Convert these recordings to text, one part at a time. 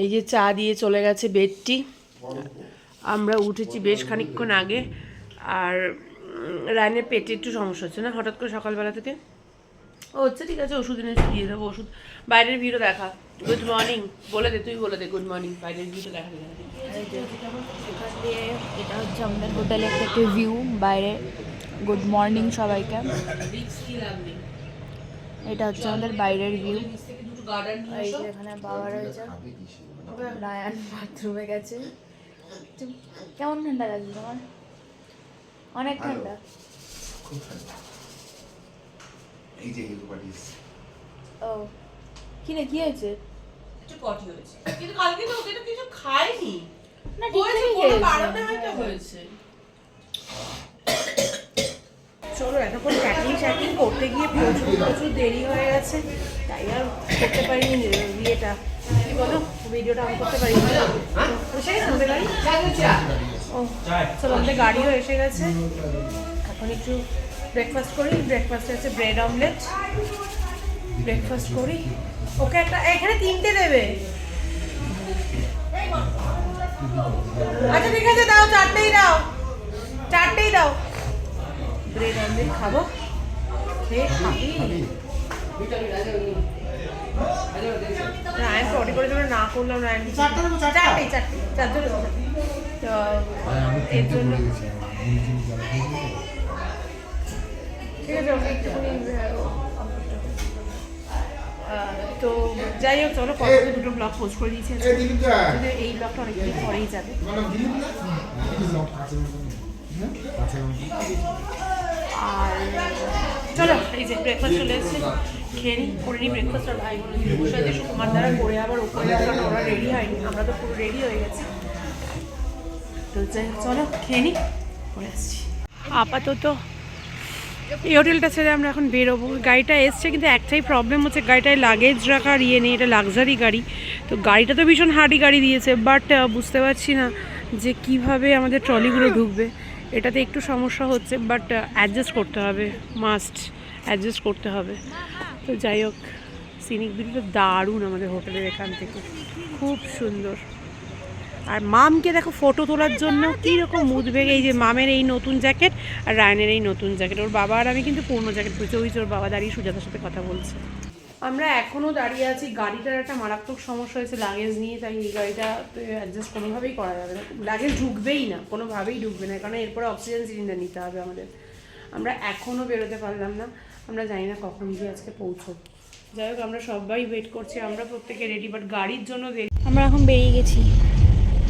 এই যে চা দিয়ে চলে গেছে বেডটি। আমরা উঠেছি বেশ খানিকক্ষণ আগে। আর রায়নের পেটে একটু সমস্যা হচ্ছে না? হঠাৎ করে সকালবেলা থেকে? ও হচ্ছে ঠিক আছে ওষুধ এনে দিয়ে দেবো ওষুধ। বাইরের ভিড়ও দেখা। গুড মর্নিং বলে দে তুই বলে দে গুড মর্নিং বাইরের ভিড়ও দেখা এটা হচ্ছে আমাদের হোটেলের একটা ভিউ বাইরে। গুড মর্নিং সবাইকে। এটা হচ্ছে আমাদের বাইরের ভিউ এখানে বাবা রয়েছে। রায়ান বাথরুমে গেছে। কেমন ঠান্ডা লাগছে তোমার? অনেক ঠান্ডা। এই যে পার্টি ও কি রে কি হয়েছে? একটু পটি হয়েছে। কিন্তু কালকে তো ওকে তো কিছু খায়নি। না কোনো হয়েছে। কারণে হয়তো হয়েছে। চলো এতক্ষণ প্যাকিং শ্যাকিং করতে গিয়ে প্রচুর প্রচুর দেরি হয়ে গেছে। তাই আর করতে পারিনি বিয়েটা কি বলো? ভিডিওটা অন করতে পারিনি এসে গেছে আমাদের গাড়ি? ও চলো আমাদের গাড়িও এসে গেছে। এখন একটু ব্রেকফাস্ট করি। ব্রেকফাস্টে হচ্ছে ব্রেড অমলেট ব্রেকফাস্ট করি। ওকে একটা এখানে তিনটে দেবে আচ্ছা ঠিক আছে দাও চারটেই দাও। চারটেই দাও। ব্রেড অমলেট খাব। খেয়ে খাবি। রায়ন পটি করে জন্য না করলাম রায়ন চারটেই চারটে চারজনে তো এর জন্য ঠিক আছে ওকে একটুখানি তো যাই হোক চলো পরে দুটো ব্লগ পোস্ট করে দিয়েছি কিন্তু এই ব্লগটা অনেকদিন পরেই যাবে। আর চলো এই যে ব্রেকফাস্ট চলে এসেছে। খেয়ে নিই, করে নিই ব্রেকফাস্ট আর ভাই বোন বসে আছে সুকুমার দ্বারা করে আবার উপরে কারণ ওরা রেডি হয়নি, আমরা তো পুরো রেডি হয়ে গেছি। তো চলো, খেয়ে নিই করে আসছি। আপাতত এই হোটেলটা ছেড়ে আমরা এখন বেরোবো। গাড়িটা এসছে, কিন্তু একটাই প্রবলেম হচ্ছে, গাড়িটায় লাগেজ রাখার ইয়ে নেই, এটা লাক্সারি গাড়ি। তো গাড়িটা তো ভীষণ হার্ডি গাড়ি দিয়েছে বাট বুঝতে পারছি না যে কীভাবে আমাদের ট্রলিগুলো ঢুকবে। এটাতে একটু সমস্যা হচ্ছে বাট অ্যাডজাস্ট করতে হবে মাস্ট অ্যাডজাস্ট করতে হবে। তো যাই হোক সিনিক ভিউটা দারুণ আমাদের হোটেলের এখান থেকে। খুব সুন্দর। আর মামকে দেখো ফটো তোলার জন্য কী রকম মুদ ভেগে এই যে মামের এই নতুন জ্যাকেট আর রায়নের এই নতুন জ্যাকেট ওর বাবা আর আমি কিন্তু পুরনো জ্যাকেট পরেছি। ওই ওর বাবা দাঁড়িয়ে সুজাতার সাথে কথা বলছে। আমরা এখনও দাঁড়িয়ে আছি। গাড়িটার একটা মারাত্মক সমস্যা হয়েছে লাগেজ নিয়ে, তাই এই গাড়িটা অ্যাডজাস্ট কোনোভাবেই করা যাবে না। লাগেজ ঢুকবেই না, কোনোভাবেই ঢুকবে না। কারণ এরপরে অক্সিজেন সিলিন্ডার নিতে হবে আমাদের। আমরা এখনও বেরোতে পারলাম না। আমরা জানি না কখন গিয়ে আজকে পৌঁছব। যাই হোক আমরা সবাই ওয়েট করছি আমরা প্রত্যেকে রেডি বাট গাড়ির জন্য দেরি। আমরা এখন বেরিয়ে গেছি।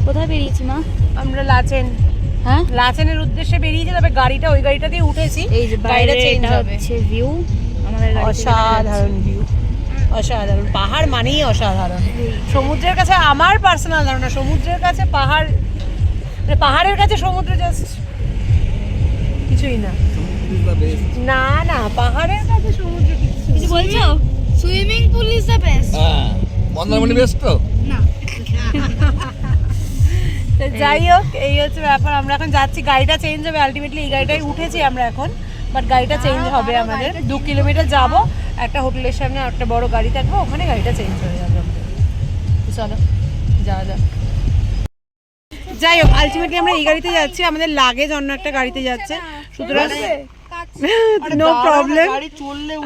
কোথায় বেরিয়েছি মা? আমরা লাচেন। হ্যাঁ? লাচেনের উদ্দেশ্যে বেরিয়েছে তবে গাড়িটা ওই গাড়িটা দিয়ে উঠেছি। এই যে বাইরে চেঞ্জ হচ্ছে ভিউ আমাদের অসাধারণ ভিউ অসাধারণ। পাহাড় মানেই অসাধারণ। সমুদ্রের কাছে আমার পার্সোনাল ধারণা সমুদ্রের কাছে পাহাড় মানে পাহাড়ের কাছে সমুদ্র জাস্ট কিছুই না। না না পাহাড়ের কাছে সমুদ্র কিছু বলছো? Swimming pool is the best হ্যাঁ মন্দারমণি বেশ তো? তো যাই হোক এই হচ্ছে ব্যাপার আমরা এখন যাচ্ছি গাড়িটা চেঞ্জ হবে আলটিমেটলি এই গাড়িটাই উঠেছি আমরা এখন বাট গাড়িটা চেঞ্জ হবে আমাদের। দু কিলোমিটার যাব একটা হোটেলের সামনে একটা বড় গাড়ি থাকবে ওখানে গাড়িটা চেঞ্জ হয়ে যাবে চলো যাওয়া যাক। যাই হোক আলটিমেটলি আমরা এই গাড়িতে যাচ্ছি আমাদের লাগেজ অন্য একটা গাড়িতে যাচ্ছে। সুতরাং নো প্রবলেম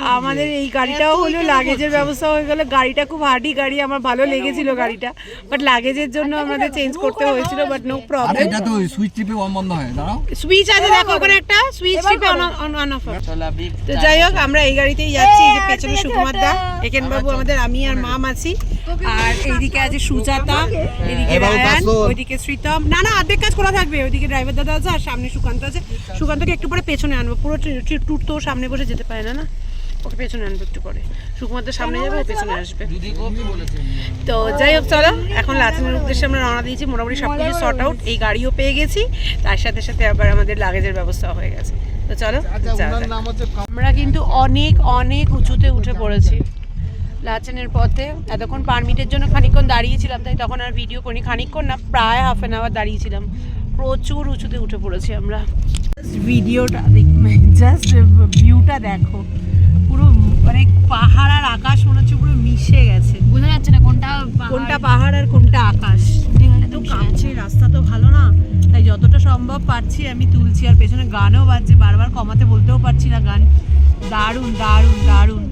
আমাদের এই গাড়িটাও হলো লাগেজের ব্যবস্থা হয়ে গেল। গাড়িটা খুব হার্ডি গাড়ি আমার ভালো লেগেছিল গাড়িটা বাট লাগেজের জন্য আমাদের চেঞ্জ করতে হয়েছিল বাট নো প্রবলেম এটা তো সুইচ টিপে অন বন্ধ হয় দাঁড়াও। সুইচ আছে দেখো ওখানে একটা সুইচ টিপে অন অন অফ তো যাই হোক আমরা এই গাড়িতেই যাচ্ছি এই যে পেছনে সুকুমার দা একেন বাবু আমাদের আমি আর মাম আছি আর এইদিকে আছে সুজাতা এদিকে রায়ান ওইদিকে শ্রীতম না না অর্ধেক কাজ করা থাকবে ওইদিকে ড্রাইভার দাদা আছে আর সামনে সুকান্ত আছে। সুকান্তকে একটু পরে পেছনে আনব পুরো ট্যুর তো সামনে বসে যেতে পারে না না? ওকে পেছনে আনব একটু পরে। সুকুমার সামনে যাবে ও পেছনে আসবে। তো যাই হোক চলো এখন লাচেনের উদ্দেশ্যে আমরা রওনা দিয়েছি। মোটামুটি সব কিছু শর্ট আউট এই গাড়িও পেয়ে গেছি। তার সাথে সাথে আবার আমাদের লাগেজের ব্যবস্থা হয়ে গেছে। তো চলো যাওয়া আমরা কিন্তু অনেক অনেক উঁচুতে উঠে পড়েছি। লাচেনের পথে। এতক্ষণ পারমিটের জন্য খানিকক্ষণ দাঁড়িয়েছিলাম তাই তখন আর ভিডিও করিনি। খানিকক্ষণ না প্রায় হাফ অ্যান আওয়ার দাঁড়িয়েছিলাম। প্রচুর উঁচুতে উঠে পড়েছি আমরা। ভিডিওটা দেখ জাস্ট ভিউটা দেখো। পুরো মানে পাহাড় আর আকাশ মনে হচ্ছে পুরো মিশে গেছে। বোঝা যাচ্ছে না কোনটা কোনটা পাহাড় আর কোনটা আকাশ। এত তো কাঁপছে রাস্তা তো ভালো না। তাই যতটা সম্ভব পারছি আমি তুলছি। আর পেছনে গানও বাজছে বারবার কমাতে বলতেও পারছি না গান। দারুণ দারুণ দারুণ।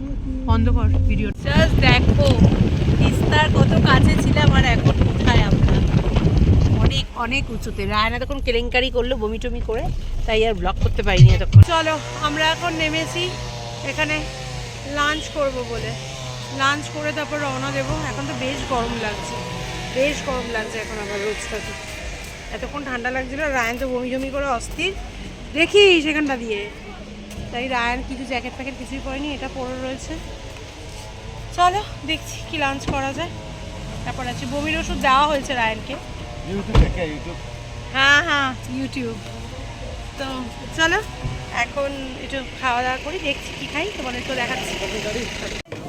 বন্ধ কর ভিডিও জাস্ট দেখো, তিস্তার কত কাছে ছিলাম আর এখন কোথায় আমরা? অনেক অনেক উঁচুতে। রায়না তখন কেলেঙ্কারি করল বমি টমি করে, তাই আর ব্লক করতে পারিনি এতক্ষণ। চলো, আমরা এখন নেমেছি এখানে লাঞ্চ করব বলে। লাঞ্চ করে তারপর রওনা দেবো। এখন তো বেশ গরম লাগছে। বেশ গরম লাগছে এখন আবার রোজটাতে এতক্ষণ ঠান্ডা লাগছিল রায়ন তো বমি জমি করে অস্থির। দেখি সেখানটা দিয়ে। তাই রায়ন কিছু জ্যাকেট প্যাকেট কিছুই পরেনি এটা পরে রয়েছে। চলো দেখছি কি লাঞ্চ করা যায়। তারপর আছে বমির ওষুধ দেওয়া হয়েছে রায়নকে। হ্যাঁ হ্যাঁ ইউটিউব তো চলো এখন একটু খাওয়া দাওয়া করি দেখছি কি খাই তোমাদের তো দেখাচ্ছি।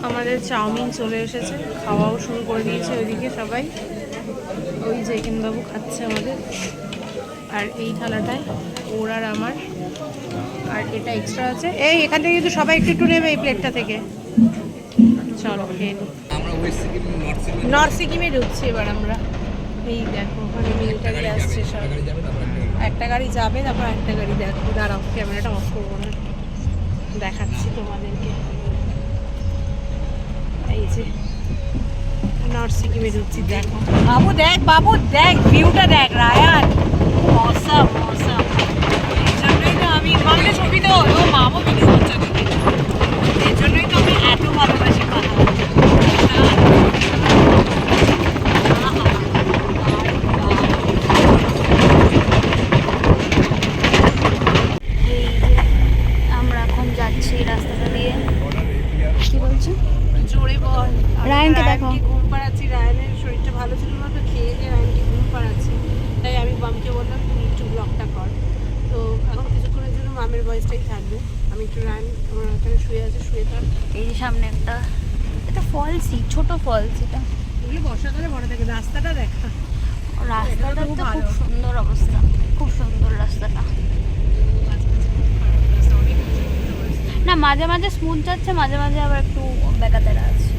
আমাদের চাউমিন চলে এসেছে খাওয়াও শুরু করে দিয়েছে ওইদিকে সবাই। ওই যে বাবু খাচ্ছে আমাদের। আর এই থালাটায় ওর আর আমার আর এটা এক্সট্রা আছে। এই এখান থেকে কিন্তু সবাই একটু একটু নেবে এই প্লেটটা থেকে। চলো খেয়ে নর্থ সিকিমে ঢুকছি এবার আমরা। এই দেখো ওখানে মিলিটারি আসছে সব। একটা গাড়ি। যাবে তারপর একটা গাড়ি দেখো। দাঁড়াও ক্যামেরাটা অফ করব না। দেখাচ্ছি তোমাদেরকে। এই যে নর্থ সিকিমে ঢুকছি দেখো। বাবু দেখ বাবু দেখ ভিউটা দেখ রায়ান। অসাম অসাম এই জন্যই তো আমি মামলে ছবি তো মামও ভিডিও করছে। এই জন্যই তো আমি এত ভালোবাসি কথা এই যে আমরা এখন যাচ্ছি এই রাস্তাটা দিয়ে কি বলছো জোরে বল আমি রায়ানকে দেখো। রায়ানকে ঘুম পাড়াচ্ছি রায়ানের শরীরটা ভালো ছিল না তো খেয়ে দিয়ে রায়ানকে ঘুম পাড়াচ্ছি তাই আমি বামকে বললাম তুমি একটু ব্লগটা কর তো এখন ভয়েসটাই থাকবে। আমি একটু রায়ান আমার ওখানে শুয়ে আছে শুয়ে থাক। এই যে সামনে একটা এটা ফলসই ছোট ফলস এটা এগুলো বর্ষাকালে থাকে রাস্তাটা দেখা। রাস্তাটা তো খুব সুন্দর অবস্থা খুব সুন্দর রাস্তাটা। না মাঝে মাঝে স্মুথ যাচ্ছে মাঝে মাঝে আবার একটু বেকাতেরা আছে।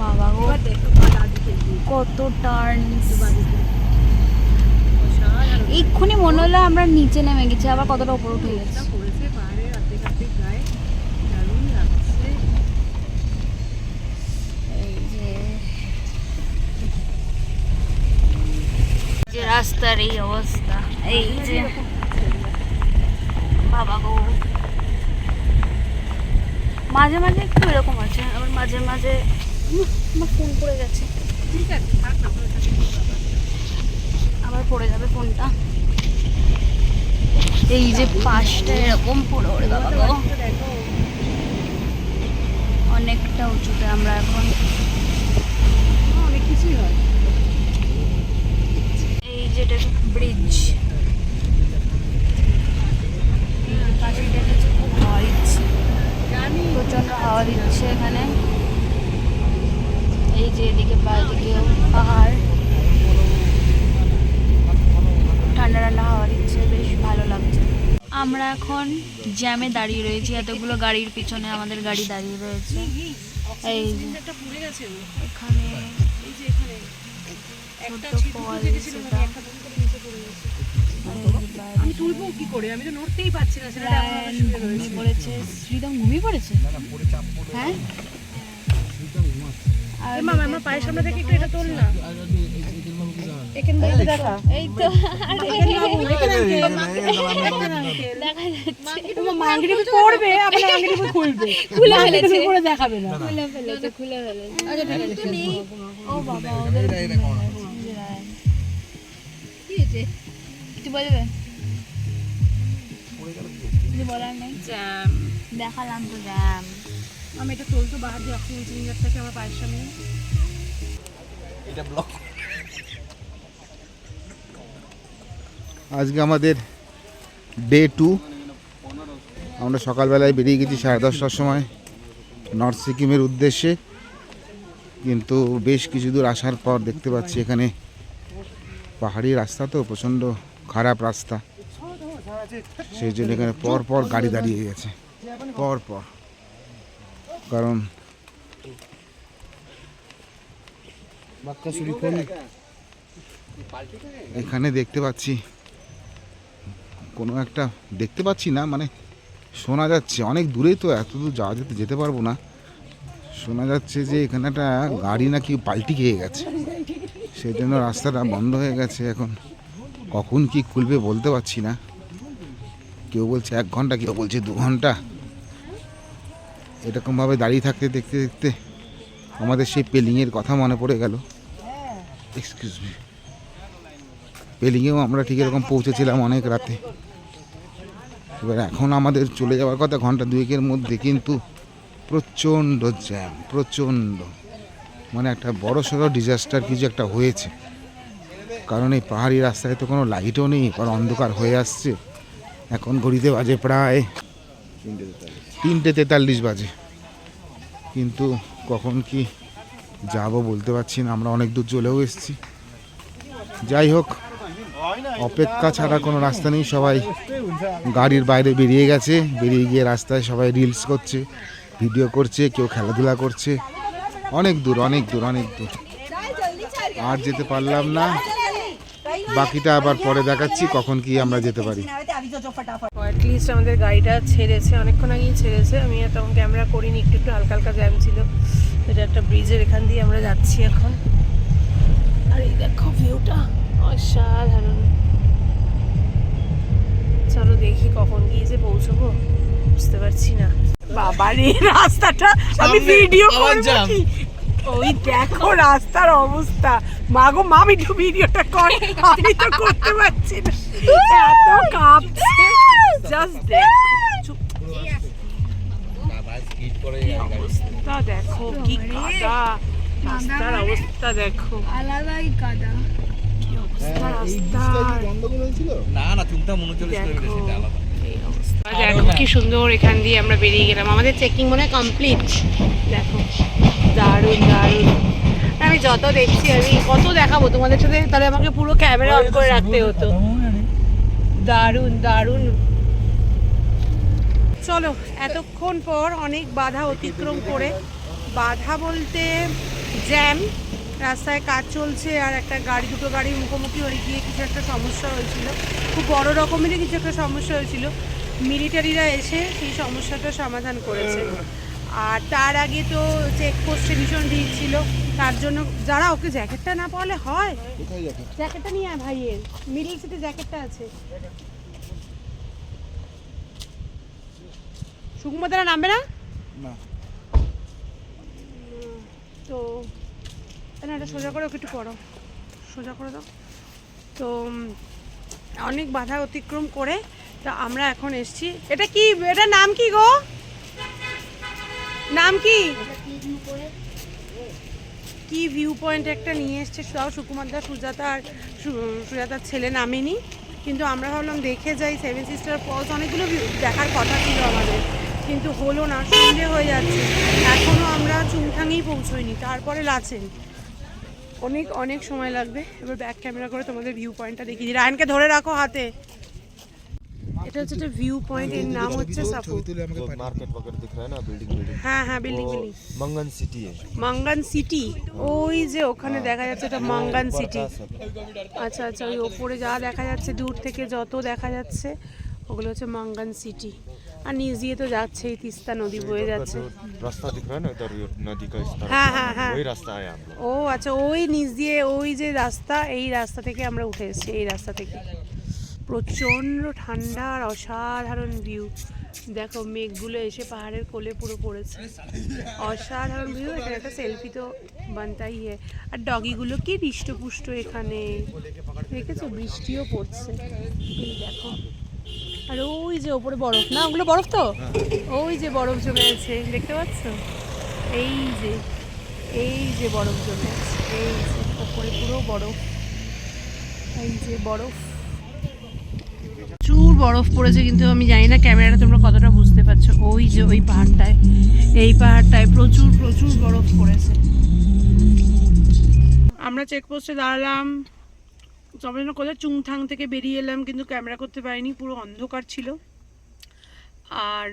বাবা গো। কত টার্নস এক্ষুনি মনে হলো আমরা নিচে নেমে গেছি আবার কতটা উপরে উঠে গেছি। যে। রাস্তার এই অবস্থা এই যে। বাবা গো। মাঝে মাঝে একটু এরকম আছে আবার মাঝে মাঝে আমার ফোন পড়ে গেছে। ঠিক আছে থাক না আবার পড়ে যাবে ফোনটা। এই যে পাশটা এরকম পড়ে ওরে বাবা গো অনেকটা উঁচুতে আমরা এখন অনেক কিছুই হয়। এই যেটা ব্রিজ খুব হাওয়া দিচ্ছে জানি প্রচণ্ড হাওয়া দিচ্ছে এখানে এই যে এদিকে দিকেও পাহাড় ঠান্ডা ঠান্ডা হাওয়া দিচ্ছে বেশ ভালো লাগছে আমরা এখন জ্যামে দাঁড়িয়ে রয়েছি। এতগুলো গাড়ির পিছনে আমাদের গাড়ি দাঁড়িয়ে রয়েছে। এই এখানে আমি তুলবো কি করে? আমি তো নড়তেই পারছি না সেটা এমন ভাবে শুয়ে রয়েছে। পড়েছে। শ্রীদম ঘুমিয়ে পড়েছে? হ্যাঁ? আর মামা আমার পায়ের সামনে থেকে একটু এটা তোল না। এখান থেকে দেখা। এই তো। দেখা যাচ্ছে। মা আঙ্গিটি পড়বে আবার আঙ্গিটি খুলবে। খুলে ফেলেছে। করে দেখাবে না। খুলে ফেলেছে খুলে ফেলেছে। আচ্ছা ঠিক আছে ও বাবা কি হয়েছে? কিছু বলবে কিছু বলার নেই। জ্যাম। দেখালাম তো জ্যাম। আমি এটা তোলতো বাহার দিয়ে অক্সিজেন সিলিন্ডার থেকে আমার পায়ের সামনে। এটা ব্লক আজকে আমাদের ডে টু আমরা সকালবেলায় বেরিয়ে গেছি সাড়ে দশটার সময় নর্থ সিকিমের উদ্দেশ্যে। কিন্তু বেশ কিছু দূর আসার পর দেখতে পাচ্ছি এখানে পাহাড়ি রাস্তা তো প্রচণ্ড খারাপ রাস্তা। সেই জন্য এখানে পর পর গাড়ি দাঁড়িয়ে গেছে। পর পর। কারণ এখানে দেখতে পাচ্ছি কোনো একটা দেখতে পাচ্ছি না মানে শোনা যাচ্ছে, অনেক দূরেই তো, এত দূর যাওয়া যেতে যেতে পারব না। শোনা যাচ্ছে যে এখানে একটা গাড়ি নাকি পাল্টি খেয়ে গেছে। সেই জন্য রাস্তাটা বন্ধ হয়ে গেছে এখন। কখন কি খুলবে বলতে পারছি না। কেউ বলছে এক ঘণ্টা, কেউ বলছে দু ঘণ্টা। এরকমভাবে দাঁড়িয়ে থাকতে, দেখতে দেখতে আমাদের সেই পেলিংয়ের কথা মনে পড়ে গেল। এক্সকিউজ মি পেলিংয়েও আমরা ঠিক এরকম পৌঁছেছিলাম অনেক রাতে। এবার এখন আমাদের চলে যাওয়ার কথা ঘণ্টা দুয়েকের মধ্যে কিন্তু প্রচণ্ড জ্যাম, প্রচণ্ড। মানে একটা বড় সড়ো ডিজাস্টার কিছু একটা হয়েছে। কারণ এই পাহাড়ি রাস্তায় তো কোনো লাইটও নেই কারণ অন্ধকার হয়ে আসছে। এখন ঘড়িতে বাজে প্রায় তিনটে তেতাল্লিশ বাজে। কিন্তু কখন কি যাব বলতে পারছি না, আমরা অনেক দূর চলেও এসেছি। যাই হোক অপেক্ষা ছাড়া কোনো রাস্তা নেই, সবাই গাড়ির বাইরে বেরিয়ে গেছে, বেরিয়ে গিয়ে রাস্তায় সবাই রিলস করছে ভিডিও করছে, কেউ খেলাধুলা করছে। অনেক দূর অনেক দূর অনেক দূর। আর যেতে পারলাম না। বাকিটা আবার পরে দেখাচ্ছি, কখন কি আমরা যেতে পারি। অ্যাটলিস্ট আমাদের গাড়িটা ছেড়েছে, অনেকক্ষণ আগেই ছেড়েছে। আমি তখন ক্যামেরা করিনি, একটু একটু হালকা হালকা জ্যাম ছিল। এটা একটা ব্রিজের এখান দিয়ে আমরা যাচ্ছি এখন। আর এই দেখো ভিউটা অসাধারণ। চলো দেখি কখন গিয়ে যে পৌঁছবো। বুঝতে পারছি না। বাবারে রাস্তাটা আমি ভিডিও করব ওই দেখো রাস্তার অবস্থা। মাগো মা একটু ভিডিওটা কর। আমি তো করতে পারছি না। এত কাঁপছে। জাস্ট দেখো। অবস্থা দেখো কি কাদা। রাস্তার অবস্থা দেখো। আলাদাই কাদা। না না দেখো কি সুন্দর এখান দিয়ে আমরা বেরিয়ে গেলাম। আমাদের চেকিং মনে হয় কমপ্লিট দেখো, দারুণ দারুণ। আমি যত দেখছি আমি কত দেখাবো তোমাদের সাথে? তাহলে আমাকে পুরো ক্যামেরা অন করে রাখতে হতো। দারুণ দারুণ। চলো, এতক্ষণ পর অনেক বাধা অতিক্রম করে। বাধা বলতে জ্যাম রাস্তায় কাজ চলছে আর একটা গাড়ি দুটো গাড়ির মুখোমুখি হয়ে গিয়ে কিছু একটা সমস্যা হয়েছিল। খুব বড় রকমেরই কিছু একটা সমস্যা হয়েছিল। মিলিটারিরা এসে সেই সমস্যাটা সমাধান করেছে। আর তার আগে তো চেকপোস্টে ভীষণ ভিড় ছিল। তার জন্য যারা ওকে জ্যাকেটটা না পাওয়ালে হয়? জ্যাকেটটা নিয়ে আয় ভাইয়ের। মিডল সিটে জ্যাকেটটা আছে। সুকুমার নামবে না? না। উম, তো না এটা সোজা করে ওকে একটু করো সোজা করে দাও। তো অনেক বাধা অতিক্রম করে তা আমরা এখন এসছি। এটা কি? এটা নাম কি গো? নাম কি? কি ভিউ পয়েন্ট একটা নিয়ে এসছে? তাও সুকুমার দা সুজাতা আর সুজাতার ছেলে নামেনি। কিন্তু আমরা ভাবলাম দেখে যাই সেভেন সিস্টার ফলস অনেকগুলো দেখার কথা ছিল আমাদের। কিন্তু হলো না সন্ধে হয়ে যাচ্ছে। এখনও আমরা চুংঠাঙেই পৌঁছোইনি তারপরে লাচেন। অনেক অনেক সময় লাগবে এবার ব্যাক ক্যামেরা করে তোমাদের ভিউ পয়েন্টটা দেখিয়ে দিই রায়নকে ধরে রাখো হাতে এটা হচ্ছে একটা ভিউ পয়েন্ট এর নাম হচ্ছে সাপু मार्केट वगैरह दिख रहा है ना बिल्डिंग बिल्डिंग হ্যাঁ হ্যাঁ বিল্ডিং বিল্ডিং मंगन सिटी है মাঙ্গান সিটি ওই যে ওখানে দেখা যাচ্ছে এটা মাঙ্গান সিটি আচ্ছা আচ্ছা ওই ওপরে যা দেখা যাচ্ছে দূর থেকে যত দেখা যাচ্ছে ওগুলো হচ্ছে মাঙ্গান সিটি আর নিচ দিয়ে তো যাচ্ছেই তিস্তা নদী বয়ে যাচ্ছে। রাস্তা দিখ না উধর নদী হ্যাঁ হ্যাঁ হ্যাঁ। ওই রাস্তা ও আচ্ছা ওই নিচ দিয়ে ওই যে রাস্তা এই রাস্তা থেকে আমরা উঠে এসেছি এই রাস্তা থেকে। প্রচণ্ড ঠান্ডা আর অসাধারণ ভিউ দেখো মেঘগুলো এসে পাহাড়ের কোলে পুরো পড়েছে। অসাধারণ ভিউ এখানে একটা সেলফি তো বানতাই হে আর ডগিগুলো কি হৃষ্টপুষ্ট এখানে? দেখেছ? বৃষ্টিও পড়ছে। দেখো। আর ওই যে ওপরে বরফ না ওগুলো বরফ তো? ওই যে বরফ জমে আছে দেখতে পাচ্ছ? এই যে এই যে বরফ জমে আছে এই যে ওপরে পুরো বরফ এই যে বরফ। প্রচুর বরফ পড়েছে কিন্তু আমি জানি না ক্যামেরাটা তোমরা কতটা বুঝতে পারছ। ওই যে ওই পাহাড়টায় এই পাহাড়টায় প্রচুর প্রচুর বরফ পড়েছে। আমরা চেকপোস্টে দাঁড়ালাম। যেন কোথায় চুংথাং থেকে বেরিয়ে এলাম কিন্তু ক্যামেরা করতে পারিনি পুরো অন্ধকার ছিল। আর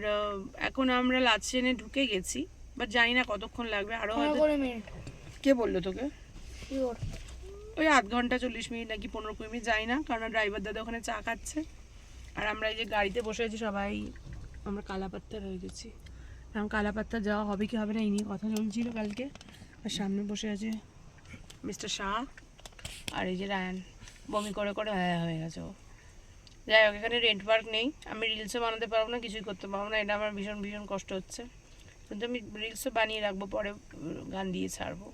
এখন আমরা লাস্ট ট্রেনে ঢুকে গেছি বাট জানি না কতক্ষণ লাগবে আরও কে বলল তোকে? ওই আধ ঘণ্টা চল্লিশ মিনিট নাকি পনেরো কুড়ি মিনিট যাই না কারণ ড্রাইভার দাদা ওখানে চা খাচ্ছে। আর আমরা এই যে গাড়িতে বসে আছি সবাই আমরা কালাপাত্তা রয়ে গেছি। এখন কালাপাত্তা যাওয়া হবে কি হবে না এই নিয়ে কথা চলছিল কালকে। আর সামনে বসে আছে মিস্টার শাহ আর এই যে রায়ান। বমি করে করে হ্যাঁ হয়ে গেছে ও। যাই হোক এখানে রেন্ট পার্ক নেই। আমি রিলসও বানাতে পারব না কিছুই করতে পারব না। এটা আমার ভীষণ ভীষণ কষ্ট হচ্ছে। কিন্তু আমি রিলসও বানিয়ে রাখব পরে গান দিয়ে ছাড়বো।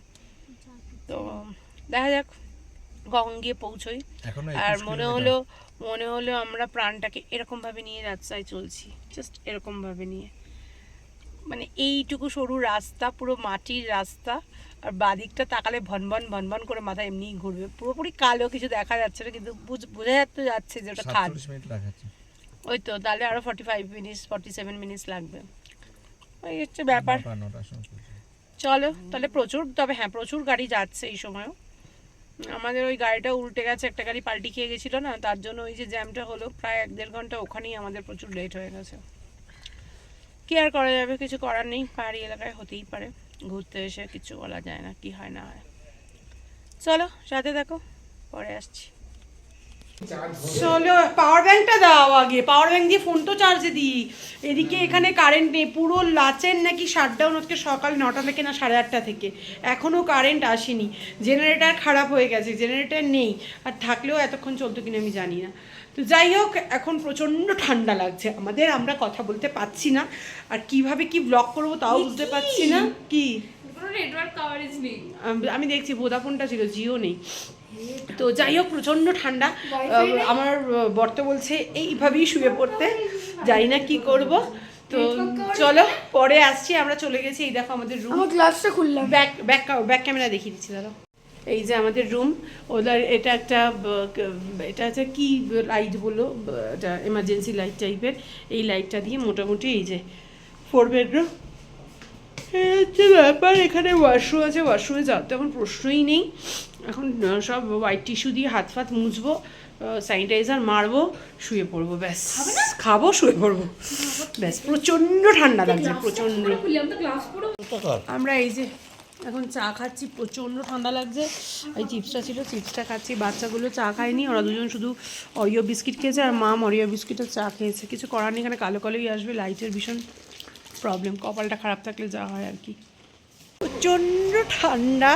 তো দেখা যাক কখন গিয়ে পৌঁছোই। আর মনে হলো মনে হলো আমরা প্রাণটাকে এরকম ভাবে নিয়ে রাস্তায় চলছি জাস্ট এরকম ভাবে নিয়ে। মানে এইটুকু সরু রাস্তা পুরো মাটির রাস্তা আর বাদিকটা তাকালে ভনভন ভনভন করে মাথা এমনিই ঘুরবে। পুরোপুরি কালো কিছু দেখা যাচ্ছে না কিন্তু বুঝ- বোঝা যাচ্ছে যাচ্ছে যে ওটা খাদ ওই তো তাহলে আরও forty five minutes forty seven minutes লাগবে। ওই হচ্ছে ব্যাপার। চলো তাহলে প্রচুর তবে হ্যাঁ প্রচুর গাড়ি যাচ্ছে এই সময়ও। আমাদের ওই গাড়িটা উল্টে গেছে একটা গাড়ি পাল্টি খেয়ে গেছিল না তার জন্য ওই যে জ্যামটা হলো প্রায় এক দেড় ঘণ্টা ওখানেই আমাদের প্রচুর লেট হয়ে গেছে। কি আর করা যাবে কিছু করার নেই পাহাড়ি এলাকায় হতেই পারে। ঘুরতে এসে কিছু বলা যায় না, কি হয় না হয়। চলো, সাথে দেখো পরে আসছি। চলো পাওয়ার ব্যাংকটা দাও আগে। পাওয়ার ব্যাংক দিয়ে ফোন তো চার্জে দিই। এদিকে এখানে কারেন্ট নেই, পুরো লাচের নাকি শাটডাউন আজকে সকাল নটা থেকে না সাড়ে আটটা থেকে। এখনও কারেন্ট আসেনি। জেনারেটার খারাপ হয়ে গেছে জেনারেটার নেই। আর থাকলেও এতক্ষণ চলতো কিনা আমি জানি না। তো যাই হোক এখন প্রচণ্ড ঠান্ডা লাগছে। আমাদের আমরা কথা বলতে পাচ্ছি না। আর কীভাবে কি ব্লগ করব তাও বুঝতে পারছি না। কি? নেটওয়ার্ক কভারেজ নেই। আমি দেখছি ভোদাফোনটা ছিল জিও নেই। তো যাই হোক প্রচণ্ড ঠান্ডা। আমার বর্ত বলছে এইভাবেই শুয়ে পড়তে। জানি না কি করব। তো চলো পরে আসছি আমরা চলে গেছি। এই দেখো আমাদের রুম গ্লাসটা খুললাম। ব্যাক ব্যাক ব্যাক ক্যামেরা দেখিয়ে দিচ্ছি দাদা এই যে আমাদের রুম ওদের এটা একটা এটা হচ্ছে কি লাইট বলো? এটা এমার্জেন্সি লাইট টাইপের এই লাইটটা দিয়ে মোটামুটি এই যে ফোর বেডরুম হচ্ছে ব্যাপার এখানে ওয়াশরুম আছে ওয়াশরুমে যাওয়ার তো এখন প্রশ্নই নেই। এখন সব হোয়াইট টিস্যু দিয়ে হাত ফাত মুছবো স্যানিটাইজার মারবো শুয়ে পড়ব ব্যাস। খাব শুয়ে পড়ব। ব্যাস প্রচণ্ড ঠান্ডা লাগছে প্রচণ্ড। আমরা এই যে এখন চা খাচ্ছি প্রচণ্ড ঠান্ডা লাগছে। এই চিপসটা ছিল চিপসটা খাচ্ছি বাচ্চাগুলো চা খায়নি ওরা দুজন শুধু অরিও বিস্কিট খেয়েছে আর মা অরিও বিস্কিটের চা খেয়েছে। কিছু করার নেই এখানে কালো কালোই আসবে লাইটের ভীষণ প্রবলেম কপালটা খারাপ থাকলে যা হয় আর কি। প্রচণ্ড ঠান্ডা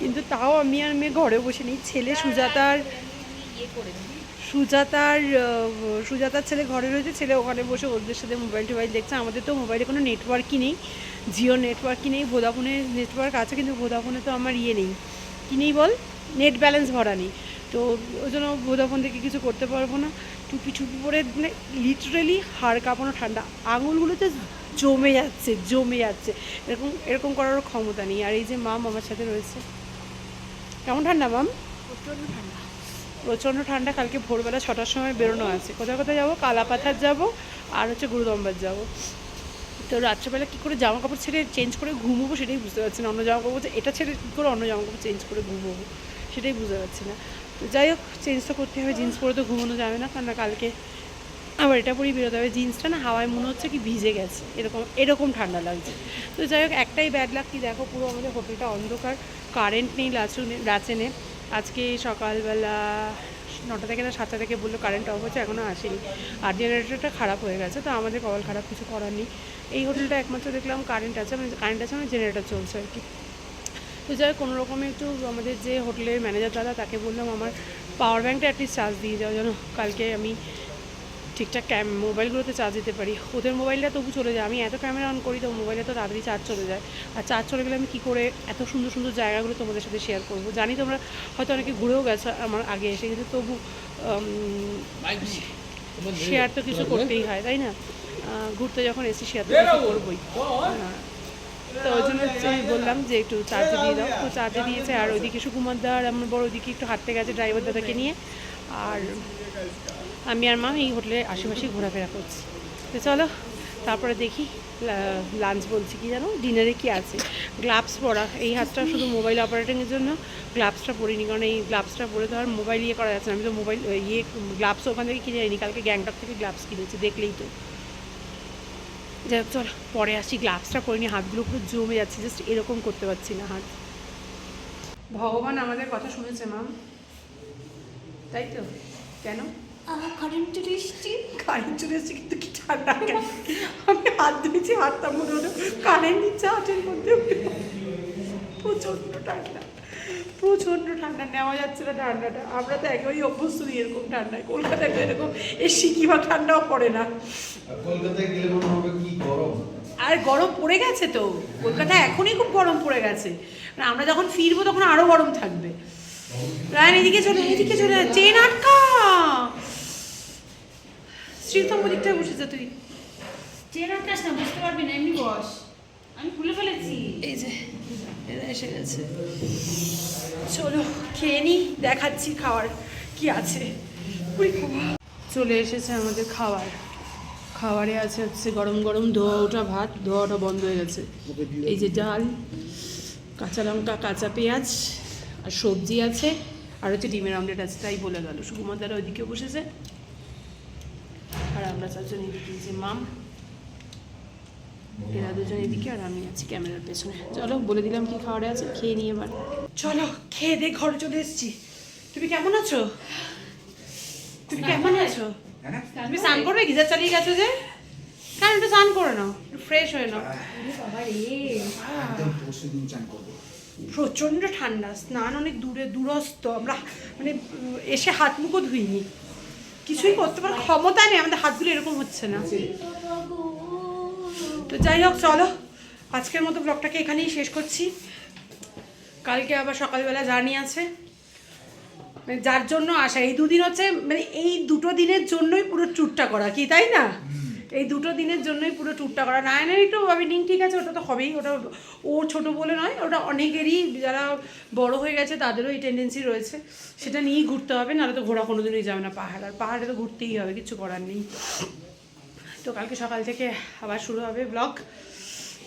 কিন্তু তাও আমি আর মেয়ে ঘরে বসে নিই ছেলে সুজাতার সুজাতার আহ, সুজাতার সুজাতার ছেলে ঘরে রয়েছে, ছেলে ওখানে বসে ওদের সাথে মোবাইল টোবাইল দেখছে। আমাদের তো মোবাইলে কোনো নেটওয়ার্কই নেই, জিও নেটওয়ার্কই নেই ভোদাফোনের নেটওয়ার্ক আছে, কিন্তু ভোদাফোনে তো আমার ইয়ে নেই। কি নেই বল? নেট ব্যালেন্স ভরা নেই। তো ওই জন্য ভোদাফোন থেকে কিছু করতে পারব না। টুপি টুপি পরে মানে লিটারেলি হাড় কাঁপানো ঠান্ডা। আঙুলগুলোতে জমে যাচ্ছে জমে যাচ্ছে। এরকম এরকম করারও ক্ষমতা নেই। আর এই যে মাম আমার সাথে রয়েছে। কেমন ঠান্ডা মাম প্রচণ্ড ঠান্ডা। প্রচণ্ড ঠান্ডা, কালকে ভোরবেলা ছটার সময় বেরোনো আছে। কোথায় কোথায় যাব? কালাপাথার যাব আর হচ্ছে গুরুদম্বার যাব। তো রাত্রেবেলা কী করে জামা কাপড় ছেড়ে চেঞ্জ করে ঘুমোবো সেটাই বুঝতে পারছি না। অন্য জামা কাপড় এটা ছেড়ে কী করে অন্য জামা কাপড় চেঞ্জ করে ঘুমোবো? সেটাই বুঝতে পারছি না। তো যাই হোক চেঞ্জ তো করতে হবে জিন্স পরে তো ঘুমানো যাবে না। কারণ কালকে আবার এটা পরেই বেরোতে হবে। জিন্সটা না হাওয়ায় মনে হচ্ছে কি ভিজে গেছে। এরকম এরকম ঠান্ডা লাগছে। তো যাই হোক, একটাই ব্যাড লাগ কি দেখো, পুরো আমাদের হোটেলটা অন্ধকার। কারেন্ট নেই লাচুনে লাচেনে আজকে সকালবেলা নটা থেকে না, সাতটা থেকে বলল কারেন্ট অফ হচ্ছে এখনও আসেনি। আর জেনারেটরটা খারাপ হয়ে গেছে, তো আমাদের কপাল খারাপ, কিছু করার নেই। এই হোটেলটা একমাত্র দেখলাম কারেন্ট আছে মানে কারেন্ট আছে মানে জেনারেটর চলছে আর কি। তো যাই কোনো রকমে একটু আমাদের যে হোটেলের ম্যানেজার দাদা, তাকে বললাম, আমার পাওয়ার ব্যাঙ্কটা অ্যাটলিস্ট চার্জ দিয়ে যাও, যেন কালকে আমি ঠিকঠাক ক্যাম মোবাইলগুলোতে চার্জ দিতে পারি। ওদের মোবাইলটা তবু চলে যায়। আমি এত ক্যামেরা অন করি, তো মোবাইলে তো তাড়াতাড়ি চার্জ চলে যায়। আর চার্জ চলে গেলে আমি কী করে এত সুন্দর সুন্দর জায়গাগুলো তোমাদের সাথে শেয়ার করব? জানি তোমরা হয়তো অনেকে ঘুরেও গেছো, আমার আগে এসে, কিন্তু তবু শেয়ার তো কিছু করতেই হয়, তাই না? ঘুরতে যখন এসি শেয়ার তো কিছু করবোই। হ্যাঁ। তো ওই জন্য হচ্ছে বললাম যে একটু চার্জে দিয়ে দাও। তো চার্জে দিয়েছে আর ওইদিকে সুকুমার দা আর আমার বড় ওইদিকে একটু হাঁটতে গেছে ড্রাইভার দাদাকে নিয়ে। আর আমি আর মা এই হোটেলে আশেপাশে ঘোরাফেরা করছি। তো চলো, তারপরে দেখি লাঞ্চ বলছি কি জানো? ডিনারে কি আছে? গ্লাভস পরা। এই হাতটা শুধু মোবাইল অপারেটিংয়ের জন্য, গ্লাভসটা পরিনি। কারণ এই গ্লাভসটা পরে তো আর মোবাইল ইয়ে করা যাচ্ছে না। আমি তো মোবাইল ইয়ে গ্লাভস ওখান থেকে কিনে আনি কালকে গ্যাংটক থেকে গ্লাভস কিনেছি, দেখলেই তো। যাই হোক, চল, পরে আসি। গ্লাভসটা পরিনি, হাতগুলো পুরো জমে যাচ্ছে। জাস্ট এরকম করতে পারছি না হাত। ভগবান আমাদের কথা শুনেছে মাম তাই তো? কেন? কারেন্ট চলে এসছি। কারেন্ট চলে এসেছে কিন্তু কি ঠান্ডা কেন আমি হাত ধুয়েছি হাতটা মনে হলো কারেন্ট দিচ্ছে হাতের মধ্যে। প্রচণ্ড ঠান্ডা প্রচণ্ড ঠান্ডা নেওয়া যাচ্ছে না ঠান্ডাটা। আমরা তো একেবারেই অভ্যস্ত নই এরকম ঠান্ডায়। কলকাতায় তো এরকম এসি কিংবা ঠান্ডাও পড়ে না। কলকাতায় গেলে মনে হবে কি গরম? আর গরম পড়ে গেছে তো। কলকাতায় এখনই খুব গরম পড়ে গেছে। মানে আমরা যখন ফিরবো তখন আরও গরম থাকবে। রায়ন এদিকে চলে এদিকে চলে। চেন আটকা শ্রীতম দিকটায় বসেছে তুই। চেন আটকাস না বুঝতে পারবি না এমনি বস। আমি খুলে ফেলেছি। এই যে এরা এসে গেছে। চলো খেয়ে নি দেখাচ্ছি খাওয়ার কি আছে। চলে এসেছে আমাদের খাবার। খাবারে আছে হচ্ছে গরম গরম ধোয়া ওঠা ভাত ধোয়া ওঠা বন্ধ হয়ে গেছে। এই যে ডাল কাঁচা লঙ্কা কাঁচা পেঁয়াজ আর সবজি আছে। আর হচ্ছে ডিমের অমলেট আছে তাই বলে গেল। সুকুমার দাদা ওইদিকে বসেছে। আর আমরা চারজন এদিকে যে মাম এরা দুজন এদিকে আর আমি আছি ক্যামেরার পেছনে। চলো বলে দিলাম কি খাওয়ারে আছে খেয়ে নিয়ে এবার। চলো খেয়ে দিয়ে ঘরে চলে এসেছি। তুমি কেমন আছো? তুমি কেমন আছো? তুমি স্নান করবে? গিজার চালিয়ে গেছো যে? কেন একটু স্নান করে নাও ফ্রেশ হয়ে নাও। প্রচণ্ড ঠান্ডা স্নান অনেক দূরে দূরস্থ আমরা মানে এসে হাত মুখও ধুইনি। কিছুই করতে পারো ক্ষমতা নেই, আমাদের হাতগুলো এরকম হচ্ছে না। তো যাই হোক, চলো, আজকের মতো ব্লগটাকে এখানেই শেষ করছি। কালকে আবার সকালবেলা জার্নি আছে। মানে যার জন্য আসা এই দুদিন হচ্ছে মানে এই দুটো দিনের জন্যই পুরো ট্যুরটা করা, কি তাই না? এই দুটো দিনের জন্যই পুরো ট্যুরটা করা। নায়নের একটু ভাবিনিং ঠিক আছে, ওটা তো হবেই। ওটা ও ছোট বলে নয়, ওটা অনেকেরই যারা বড় হয়ে গেছে তাদেরও এই টেন্ডেন্সি রয়েছে। সেটা নিয়েই ঘুরতে হবে, নাহলে তো ঘোরা কোনোদিনই যাবে না। পাহাড়, আর পাহাড়ে তো ঘুরতেই হবে, কিছু করার নেই। তো কালকে সকাল থেকে আবার শুরু হবে ব্লগ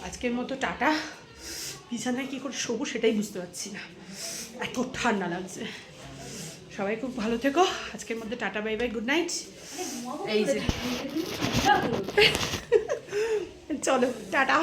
আজকের মতো টাটা। বিছানায় কী করে শোবো সেটাই বুঝতে পারছি না। এত ঠান্ডা লাগছে। সবাই খুব ভালো থেকো। আজকের মধ্যে tata bye bye good night এই যে। চলো টাটা।